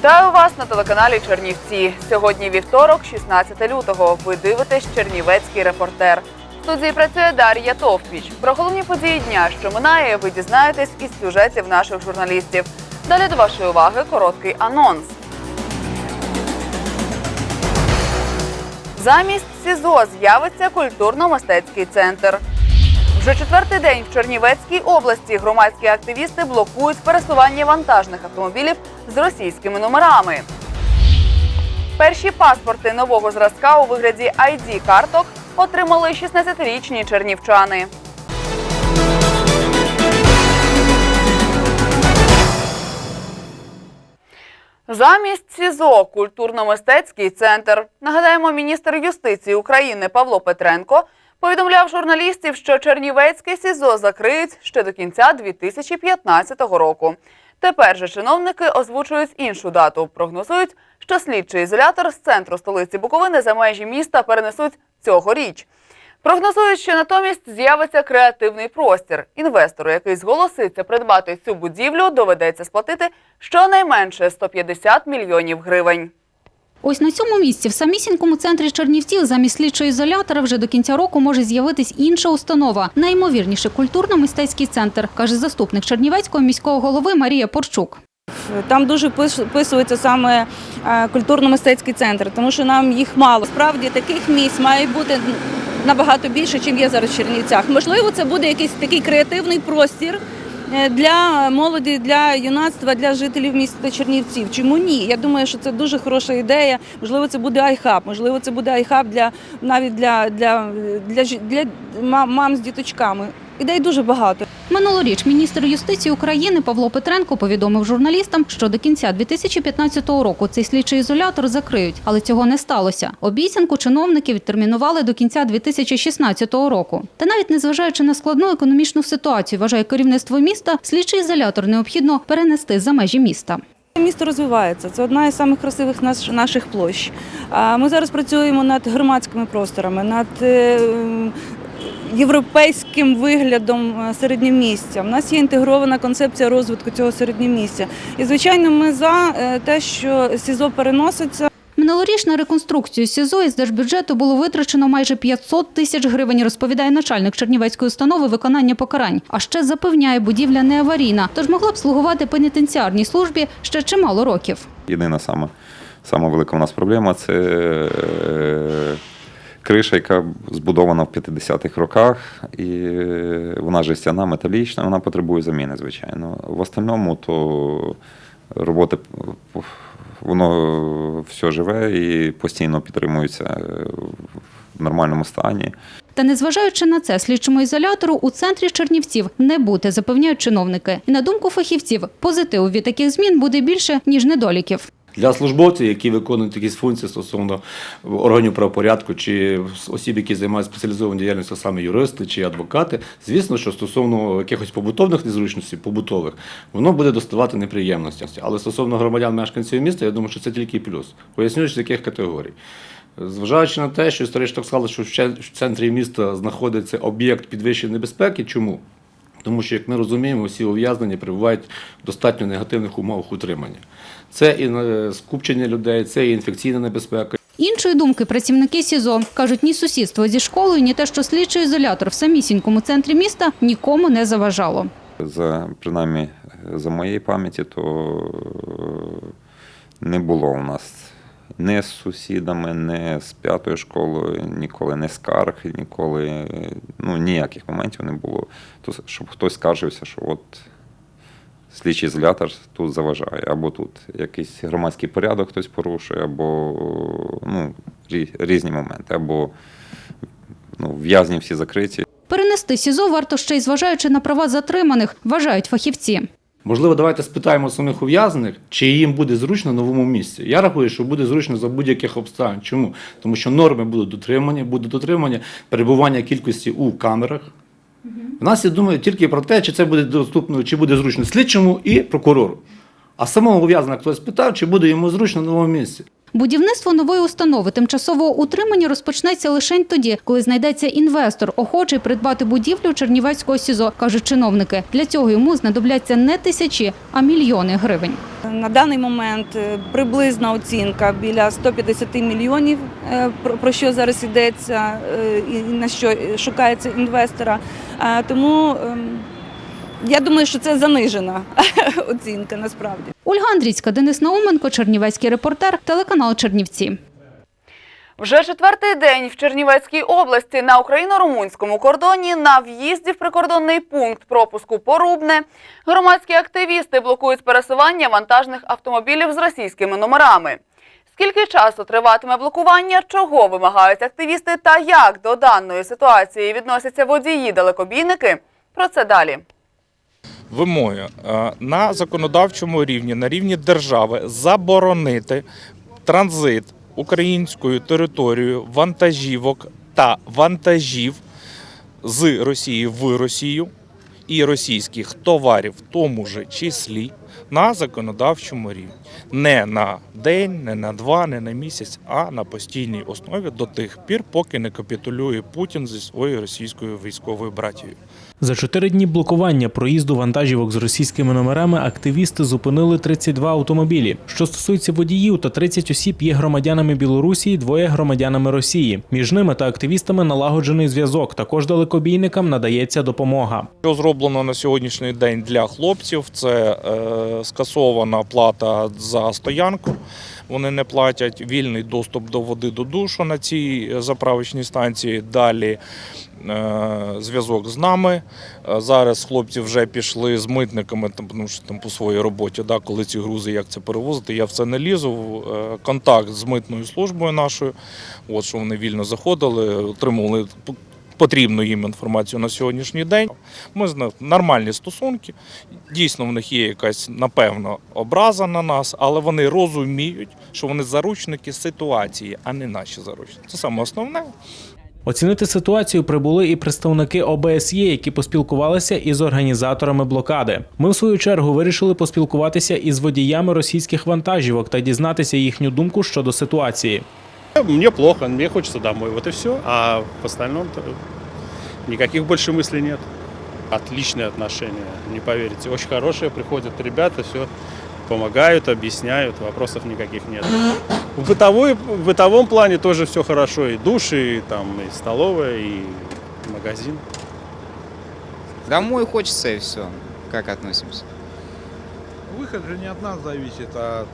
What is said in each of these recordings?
Вітаю вас на телеканалі Чернівці. Сьогодні вівторок, 16 лютого. Ви дивитесь Чернівецький репортер. В студії працює Дар'я Товпіч. Про головні події дня, що минає, ви дізнаєтесь із сюжетів наших журналістів. Далі до вашої уваги короткий анонс. Замість СІЗО з'явиться культурно-мистецький центр. Вже четвертий день в Чернівецькій області громадські активісти блокують пересування вантажних автомобілів з російськими номерами. Перші паспорти нового зразка у вигляді id карток отримали 16-річні чернівчани. Замість СІЗО культурно-мистецький центр. Нагадаємо, міністр юстиції України Павло Петренко повідомляв журналістів, що Чернівецьке СІЗО закриють ще до кінця 2015 року. Тепер же чиновники озвучують іншу дату. Прогнозують, що слідчий ізолятор з центру столиці Буковини за межі міста перенесуть цьогоріч. Прогнозують, що натомість з'явиться креативний простір. Інвестору, який зголоситься придбати цю будівлю, доведеться сплатити щонайменше 150 мільйонів гривень. Ось на цьому місці, в самісінькому центрі Чернівців, замість слідчого ізолятора вже до кінця року може з'явитись інша установа. Найімовірніше культурно-мистецький центр, каже заступник Чернівецького міського голови Марія Порчук. Там дуже пис- вписується саме е, культурно-мистецький центр, тому що нам їх мало. Справді таких місць має бути набагато більше, ніж є зараз в Чернівцях. Можливо, це буде якийсь такий креативний простір для молоді, для юнацтва, для жителів міста Чернівців. Чому ні? Я думаю, що це дуже хороша ідея. Можливо, це буде айхаб, можливо, це буде айхаб для навіть для, для, для, для мам з діточками. Ідей дуже багато. Минулоріч міністр юстиції України Павло Петренко повідомив журналістам, що до кінця 2015 року цей слідчий ізолятор закриють, але цього не сталося. Обіцянку чиновники відтермінували до кінця 2016 року. Та навіть незважаючи на складну економічну ситуацію, вважає керівництво міста, слідчий ізолятор необхідно перенести за межі міста. Місто розвивається. Це одна із самих красивих наших площ. Ми зараз працюємо над громадськими просторами, над е, європейським виглядом е, середньомістя. У нас є інтегрована концепція розвитку цього середньомістя. І, звичайно, ми за е, те, що СІЗО переноситься. Минулоріч на реконструкцію СІЗО із держбюджету було витрачено майже 500 тисяч гривень, розповідає начальник Чернівецької установи виконання покарань. А ще запевняє, будівля не аварійна, тож могла б слугувати пенітенціарній службі ще чимало років. Єдина сама, сама велика у нас проблема це е, криша, яка збудована в 50-х роках, і вона жестяна, металічна, вона потребує заміни, звичайно. В остальному то роботи воно все живе і постійно підтримується в нормальному стані. Та незважаючи на це, слідчому ізолятору у центрі Чернівців не бути, запевняють чиновники. І на думку фахівців, позитиву від таких змін буде більше, ніж недоліків. Для службовців, які виконують якісь функції стосовно органів правопорядку чи осіб, які займаються спеціалізованою діяльністю, саме юристи чи адвокати, звісно, що стосовно якихось побутових незручностей, побутових, воно буде доставати неприємності. Але стосовно громадян мешканців міста, я думаю, що це тільки плюс. Поясню, з яких категорій. Зважаючи на те, що історично сказали, що в центрі міста знаходиться об'єкт підвищеної небезпеки. Чому? Тому що, як ми розуміємо, всі ув'язнені перебувають в достатньо негативних умовах утримання. Це і е, скупчення людей, це і інфекційна небезпека. Іншої думки працівники СІЗО кажуть, ні сусідство зі школою, ні те, що слідчий ізолятор в самісінькому центрі міста нікому не заважало. За принаймні за моєї пам'яті, то е, не було у нас не з сусідами, не з п'ятою школою, ніколи не скарг, ніколи ну, ніяких моментів не було. То, щоб хтось скаржився, що от слідчий ізолятор тут заважає, або тут якийсь громадський порядок хтось порушує, або ну, різні моменти, або ну, в'язні всі закриті. Перенести СІЗО варто ще й зважаючи на права затриманих, вважають фахівці. Можливо, давайте спитаємо самих ув'язнених, чи їм буде зручно в новому місці. Я рахую, що буде зручно за будь-яких обставин. Чому? Тому що норми будуть дотримані, буде дотримання перебування кількості у камерах. У нас я думаю тільки про те, чи це буде доступно, чи буде зручно слідчому і прокурору. А самого ув'язненого хтось питав, чи буде йому зручно в новому місці. Будівництво нової установи тимчасового утримання розпочнеться лише тоді, коли знайдеться інвестор, охочий придбати будівлю Чернівецького СІЗО, кажуть чиновники. Для цього йому знадобляться не тисячі, а мільйони гривень. На даний момент е, приблизна оцінка біля 150 мільйонів, е, про- що зараз йдеться е, і на що шукається інвестора. Тому ем, я думаю, що це занижена оцінка насправді. Ольга Андрійська, Денис Науменко, Чернівецький репортер, телеканал Чернівці. Вже четвертий день в Чернівецькій області на україно-румунському кордоні на в'їзді в прикордонний пункт пропуску Порубне громадські активісти блокують пересування вантажних автомобілів з російськими номерами. Скільки часу триватиме блокування, чого вимагають активісти та як до даної ситуації відносяться водії-далекобійники? Про це далі. Вимоги е, на законодавчому рівні, на рівні держави заборонити транзит українською територією вантажівок та вантажів з Росії в Росію і російських товарів, в тому же числі на законодавчому рівні. Не на день, не на два, не на місяць, а на постійній основі до тих пір, поки не капітулює Путін зі своєю російською військовою братією. За чотири дні блокування проїзду вантажівок з російськими номерами активісти зупинили 32 автомобілі. Що стосується водіїв, то 30 осіб є громадянами Білорусі, двоє громадянами Росії. Між ними та активістами налагоджений зв'язок. Також далекобійникам надається допомога. Що зроблено на сьогоднішній день для хлопців? Це е, скасована плата за стоянку. Вони не платять вільний доступ до води до душу на цій е, заправочній станції. Далі е, зв'язок з нами. Е, Зараз хлопці вже пішли з митниками, тому що там по своїй роботі, да, коли ці грузи, як це перевозити. Я в це не лізу. Контакт з митною службою нашою, от що вони вільно заходили, отримували потрібну їм інформацію на сьогоднішній день. Ми з них нормальні стосунки. Дійсно, в них є якась напевно образа на нас, але вони розуміють, що вони заручники ситуації, а не наші заручники. Це саме основне. Оцінити ситуацію прибули і представники ОБСЄ, які поспілкувалися із організаторами блокади. Ми, в свою чергу, вирішили поспілкуватися із водіями російських вантажівок та дізнатися їхню думку щодо ситуації. Мне плохо, мне хочется домой, вот и все. А в остальном никаких больше мыслей нет. Отличные отношения, не поверите. Очень хорошие, приходят ребята, все помогают, объясняют, вопросов никаких нет. В, бытовой, в бытовом плане тоже все хорошо. И душ, и, там, и столовая, и магазин. Домой хочется и все. Как относимся? Выход же не от нас зависит, а от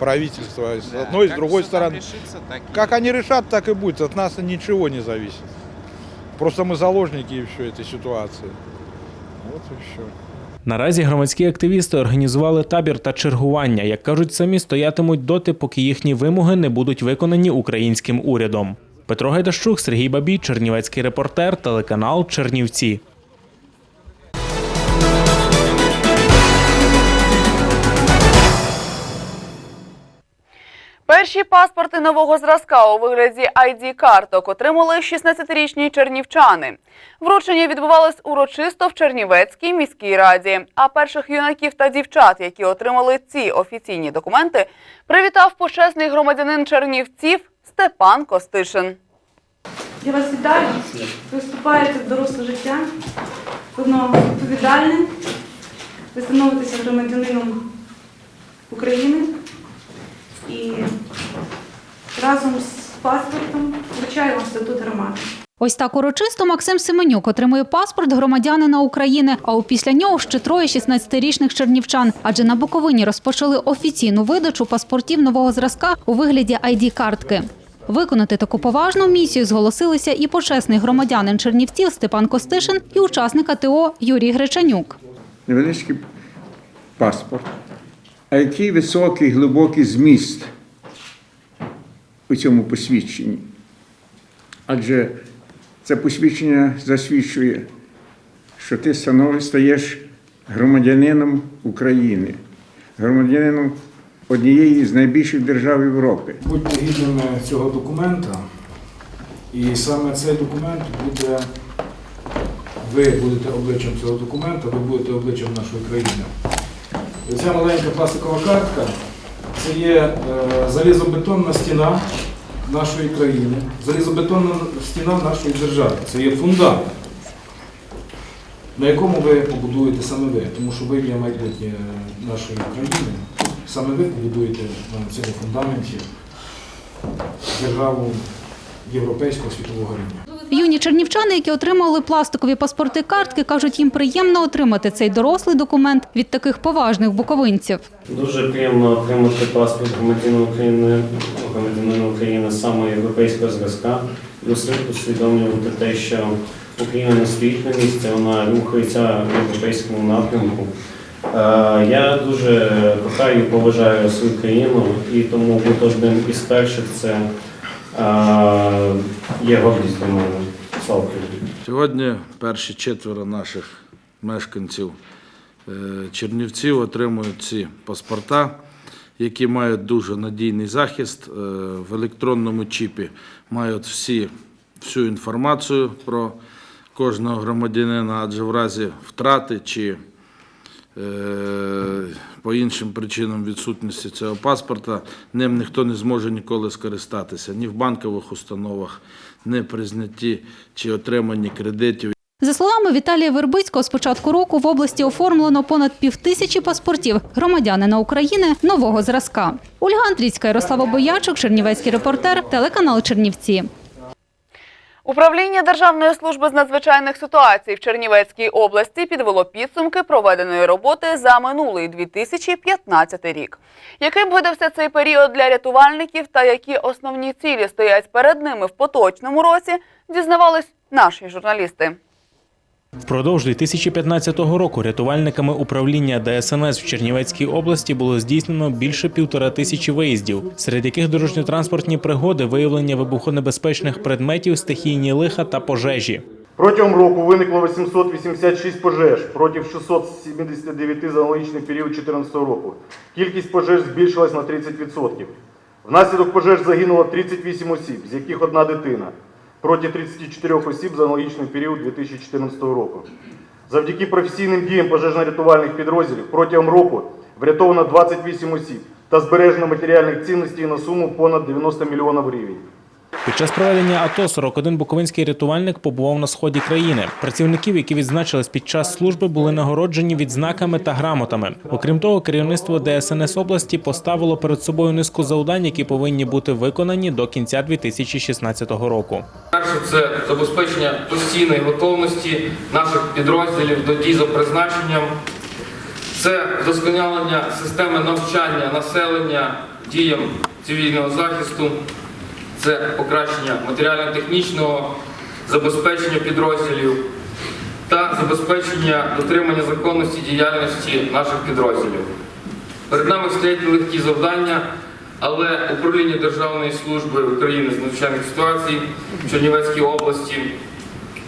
правительства с Да, одной и с как другой всё там стороны. решится, так и- Как они решат, так и будет. От нас ничего не зависит. Просто мы заложники и все этой ситуации. Вот и все. Наразі громадські активісти організували табір та чергування. Як кажуть, самі стоятимуть доти, поки їхні вимоги не будуть виконані українським урядом. Петро Гайдащук, Сергій Бабій, Чернівецький репортер, телеканал Чернівці. Перші паспорти нового зразка у вигляді ID-карток отримали 16-річні чернівчани. Вручення відбувалось урочисто в Чернівецькій міській раді. А перших юнаків та дівчат, які отримали ці офіційні документи, привітав почесний громадянин Чернівців Степан Костишин. Я вас вітаю. Ви вступаєте в доросле життя. Воно відповідальне. Ви становитеся громадянином України і разом з паспортом вручаю вам статут громади. Ось так урочисто Максим Семенюк отримує паспорт громадянина України, а опісля нього ще троє 16-річних чернівчан. Адже на Буковині розпочали офіційну видачу паспортів нового зразка у вигляді ID-картки. Виконати таку поважну місію зголосилися і почесний громадянин Чернівців Степан Костишин, і учасник АТО Юрій Гречанюк. невеличкий паспорт, а який високий глибокий зміст у цьому посвідченні. Адже це посвідчення засвідчує, що ти стаєш громадянином України, громадянином однієї з найбільших держав Європи. Будьте гідними цього документа, і саме цей документ буде, ви будете обличчям цього документа, ви будете обличчям нашої країни. Ця маленька пластикова картка Це є е, залізобетонна стіна нашої країни, залізобетонна стіна нашої держави. Це є фундамент, на якому ви побудуєте саме ви, тому що ви є майбутнє нашої країни. Саме ви побудуєте на цьому фундаменті державу європейського світового рівня. Юні чернівчани, які отримали пластикові паспорти картки, кажуть, їм приємно отримати цей дорослий документ від таких поважних буковинців. Дуже приємно отримати паспорт громадянина України, громадянина України саме європейського зразка. Плюс усвідомлювати те, що Україна не стоїть на місці, вона рухається в європейському напрямку. Е, Я дуже кохаю і поважаю свою країну, і тому бути одним із перших це е, є гордість для мене. Слава Сьогодні перші четверо наших мешканців е, Чернівців отримують ці паспорта, які мають дуже надійний захист. Е, В електронному чіпі мають всі, всю інформацію про кожного громадянина, адже в разі втрати чи е, по іншим причинам відсутності цього паспорта ним ніхто не зможе ніколи скористатися ні в банкових установах, при чи отриманні кредитів. За словами Віталія Вербицького, з початку року в області оформлено понад півтисячі паспортів громадянина України нового зразка. Ольга Андрійська, Ярослава Боячук, Чернівецький репортер, телеканал Чернівці. Управління Державної служби з надзвичайних ситуацій в Чернівецькій області підвело підсумки проведеної роботи за минулий 2015 рік. Яким видався цей період для рятувальників та які основні цілі стоять перед ними в поточному році, дізнавались наші журналісти. Впродовж 2015 року рятувальниками управління ДСНС в Чернівецькій області було здійснено більше півтора тисячі виїздів, серед яких дорожньо-транспортні пригоди, виявлення вибухонебезпечних предметів, стихійні лиха та пожежі. Протягом року виникло 886 пожеж проти 679 за аналогічний період 2014 року. Кількість пожеж збільшилась на 30%. Внаслідок пожеж загинуло 38 осіб, з яких одна дитина, проти 34 осіб за аналогічний період 2014 року. Завдяки професійним діям пожежно-рятувальних підрозділів протягом року врятовано 28 осіб та збережено матеріальних цінностей на суму понад 90 мільйонів гривень. Під час проведення АТО 41 буковинський рятувальник побував на сході країни. Працівників, які відзначились під час служби, були нагороджені відзнаками та грамотами. Окрім того, керівництво ДСНС області поставило перед собою низку завдань, які повинні бути виконані до кінця 2016 року. Перше це забезпечення постійної готовності наших підрозділів до дій за призначенням. Це вдосконалення системи навчання населення діям цивільного захисту, це покращення матеріально-технічного забезпечення підрозділів та забезпечення дотримання законності діяльності наших підрозділів. Перед нами стоять нелегкі завдання, але управління Державної служби України з надзвичайних ситуацій в Чернівецькій області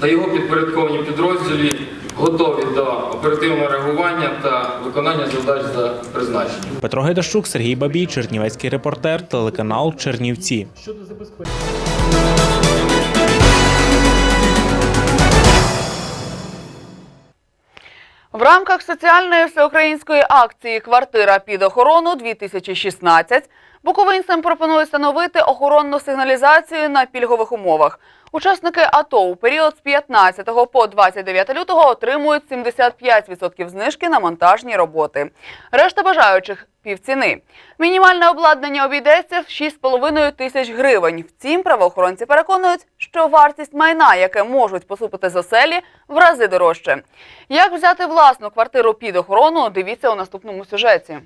та його підпорядковані підрозділі готові до оперативного реагування та виконання задач за призначенням. Петро Гайдащук, Сергій Бабій, Чернівецький репортер, телеканал Чернівці. В рамках соціальної всеукраїнської акції Квартира під охорону 2016 буковинцям пропонують встановити охоронну сигналізацію на пільгових умовах. Учасники АТО у період з 15 по 29 лютого отримують 75% знижки на монтажні роботи. Решта бажаючих півціни. Мінімальне обладнання обійдеться в 6,5 тисяч гривень. Втім, правоохоронці переконують, що вартість майна, яке можуть посупити з оселі, в рази дорожче. Як взяти власну квартиру під охорону, дивіться у наступному сюжеті.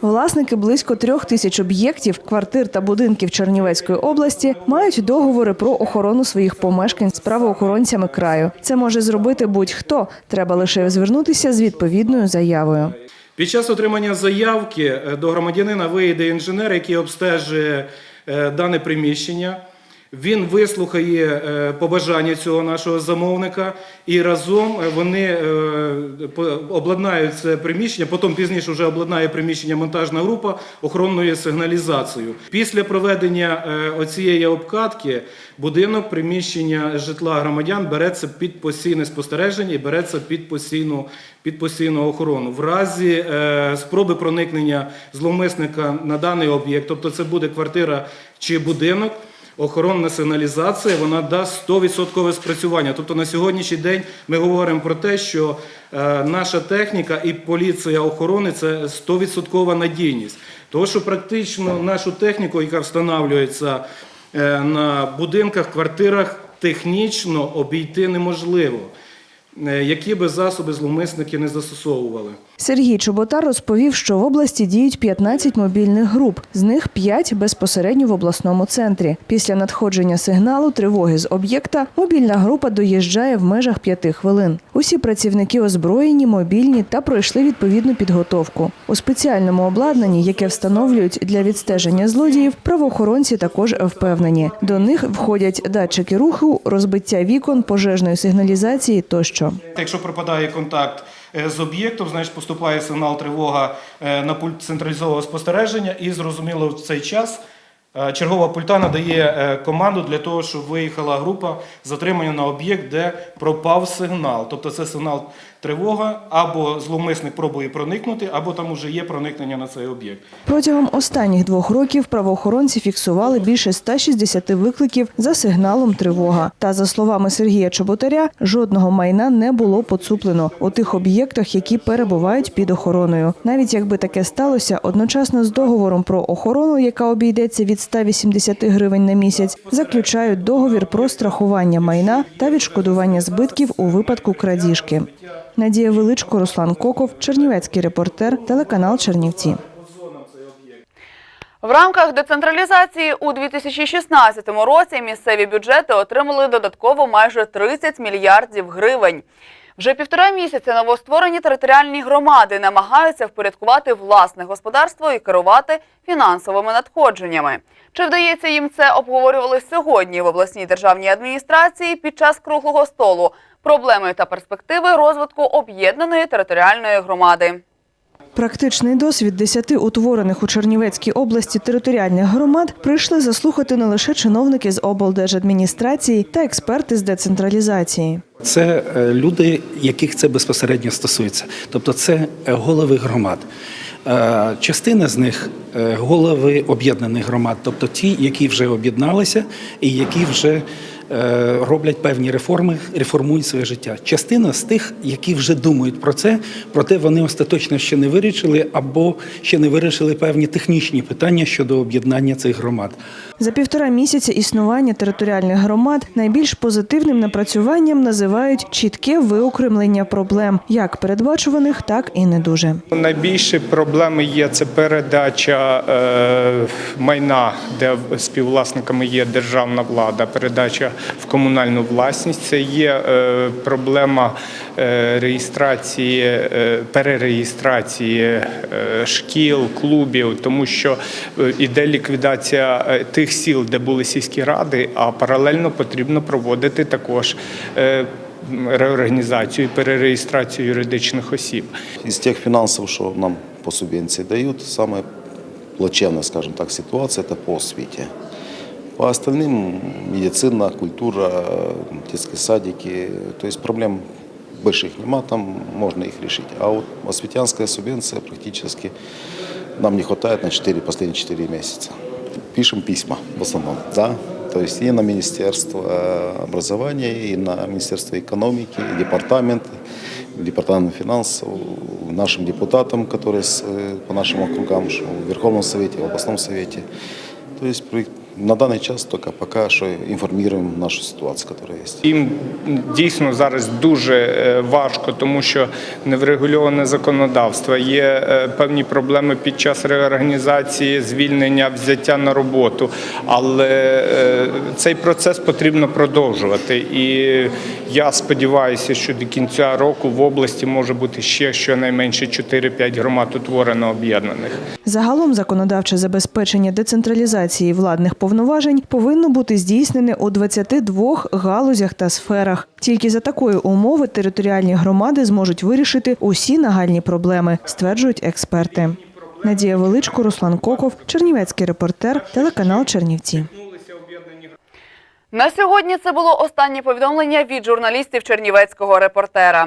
Власники близько трьох тисяч об'єктів, квартир та будинків Чернівецької області мають договори про охорону своїх помешкань з правоохоронцями краю. Це може зробити будь-хто. Треба лише звернутися з відповідною заявою. Під час отримання заявки е, до громадянина вийде інженер, який обстежує е, дане приміщення. Він вислухає е, побажання цього нашого замовника, і разом е, вони е, обладнають це приміщення. Потім пізніше вже обладнає приміщення монтажна група охоронною сигналізацією. Після проведення оцієї обкатки будинок приміщення житла громадян береться під постійне спостереження і береться під постійну, під постійну охорону. В разі спроби проникнення зловмисника на даний об'єкт, тобто це буде квартира чи будинок. Охоронна сигналізація вона дасть 100% спрацювання. Тобто на сьогоднішній день ми говоримо про те, що е, наша техніка і поліція охорони це 100% надійність. Тому що практично нашу техніку, яка встановлюється е, на будинках, квартирах, технічно обійти неможливо, які би засоби зловмисники не застосовували. Сергій Чоботар розповів, що в області діють 15 мобільних груп, з них 5 безпосередньо в обласному центрі. Після надходження сигналу тривоги з об'єкта мобільна група доїжджає в межах 5 хвилин. Усі працівники озброєні, мобільні та пройшли відповідну підготовку. У спеціальному обладнанні, яке встановлюють для відстеження злодіїв, правоохоронці також впевнені. До них входять датчики руху, розбиття вікон, пожежної сигналізації тощо. Якщо пропадає контакт е, з об'єктом, значить поступає сигнал тривога е, на пульт централізованого спостереження, і зрозуміло в цей час е, чергова пульта надає команду для того, щоб виїхала група затримання на об'єкт, де пропав сигнал. Тобто це сигнал тривога, або зловмисник пробує проникнути, або там вже є проникнення на цей об'єкт. Протягом останніх двох років правоохоронці фіксували більше 160 викликів за сигналом тривога. Та за словами Сергія Чоботаря, жодного майна не було поцуплено у тих об'єктах, які перебувають під охороною. Навіть якби таке сталося, одночасно з договором про охорону, яка обійдеться від 180 гривень на місяць, заключають договір про страхування майна та відшкодування збитків у випадку крадіжки. Надія Величко, Руслан Коков, Чернівецький репортер, телеканал Чернівці. В рамках децентралізації у 2016 році місцеві бюджети отримали додатково майже 30 мільярдів гривень. Вже півтора місяця новостворені територіальні громади намагаються впорядкувати власне господарство і керувати фінансовими надходженнями. Чи вдається їм це обговорювали сьогодні в обласній державній адміністрації під час круглого столу проблеми та перспективи розвитку об'єднаної територіальної громади. Практичний досвід десяти утворених у Чернівецькій області територіальних громад прийшли заслухати не лише чиновники з облдержадміністрації та експерти з децентралізації. Це е, люди, яких це безпосередньо стосується. Тобто це е, голови громад. Е, Частина з них голови об'єднаних громад, тобто ті, які вже об'єдналися і які вже роблять певні реформи, реформують своє життя. Частина з тих, які вже думають про це, проте вони остаточно ще не вирішили або ще не вирішили певні технічні питання щодо об'єднання цих громад. За півтора місяця існування територіальних громад найбільш позитивним напрацюванням називають чітке виокремлення проблем, як передбачуваних, так і не дуже. Найбільші проблеми є це передача е, майна, де співвласниками є державна влада, передача в комунальну власність. Це є е, проблема е, реєстрації, е, перереєстрації шкіл, клубів, тому що іде ліквідація тих сіл, де були сільські ради, а паралельно потрібно проводити також. Реорганізацію, і перереєстрацію юридичних осіб. Из тех финансов, что нам по субвенции дают, самая плачевная, скажем так, ситуация – это по освите. По остальным – медицина, культура, детские садики. То есть проблем больших нема, там можно их решить. А вот осветянская субвенция практически нам не хватает на 4, последние 4 месяца. Пишем письма в основном, да, то есть и на Министерство образования, и на Министерство экономики, и департамент, департамент финансов, нашим депутатам, которые по нашим округам, в Верховном Совете, в областном Совете. То есть на данный час только пока что информируем нашу ситуацию, которая есть. Їм дійсно зараз дуже е, важко, тому що неврегульоване законодавство. Є е, певні проблеми під час реорганізації, звільнення, взяття на роботу. Але е, цей процес потрібно продовжувати. І я сподіваюся, що до кінця року в області може бути ще щонайменше 4-5 громад утворено об'єднаних. Загалом законодавче забезпечення децентралізації владних повноважень повинно бути здійснене у 22 галузях та сферах. Тільки за такої умови територіальні громади зможуть вирішити усі нагальні проблеми, стверджують експерти. Надія Величко, Руслан Коков, Чернівецький репортер, телеканал Чернівці. На сьогодні це було останнє повідомлення від журналістів Чернівецького репортера.